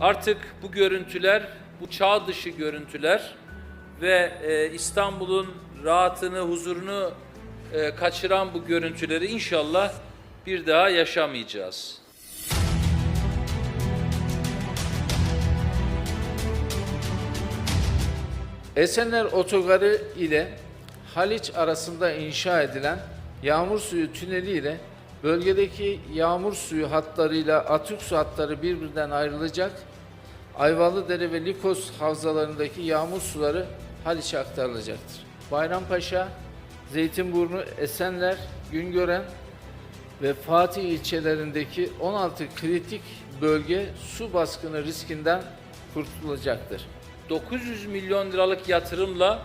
Artık bu görüntüler, bu çağ dışı görüntüler ve e, İstanbul'un rahatını, huzurunu e, kaçıran bu görüntüleri inşallah bir daha yaşamayacağız. Esenler Otogarı ile Haliç arasında inşa edilen yağmur suyu tüneli ile bölgedeki yağmur suyu hatlarıyla atık su hatları birbirinden ayrılacak. Ayvalıdere ve Likos havzalarındaki yağmur suları Haliç'e aktarılacaktır. Bayrampaşa, Zeytinburnu, Esenler, Güngören ve Fatih ilçelerindeki 16 kritik bölge su baskını riskinden kurtulacaktır. 900 milyon liralık yatırımla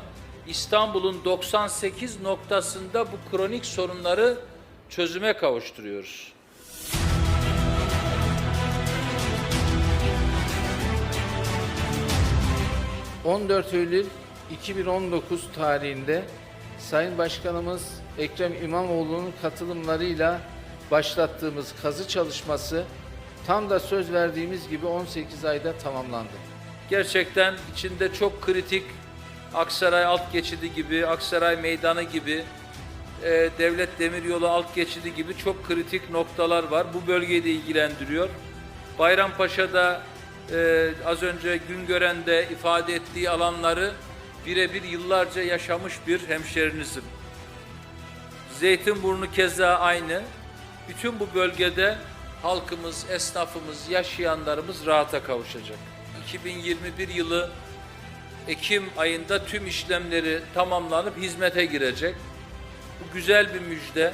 İstanbul'un 98 noktasında bu kronik sorunları çözüme kavuşturuyoruz. ...14 Eylül 2019 tarihinde Sayın Başkanımız Ekrem İmamoğlu'nun katılımlarıyla başlattığımız kazı çalışması tam da söz verdiğimiz gibi 18 ayda tamamlandı. Gerçekten içinde çok kritik Aksaray alt geçidi gibi, Aksaray meydanı gibi, e, Devlet Demiryolu alt geçidi gibi çok kritik noktalar var. Bu bölgeyi de ilgilendiriyor. Bayrampaşa'da e, az önce Güngören'de ifade ettiği alanları birebir yıllarca yaşamış bir hemşerinizim. Zeytinburnu keza aynı. Bütün bu bölgede halkımız, esnafımız, yaşayanlarımız rahata kavuşacak. 2021 yılı Ekim ayında tüm işlemleri tamamlanıp hizmete girecek. Bu güzel bir müjde.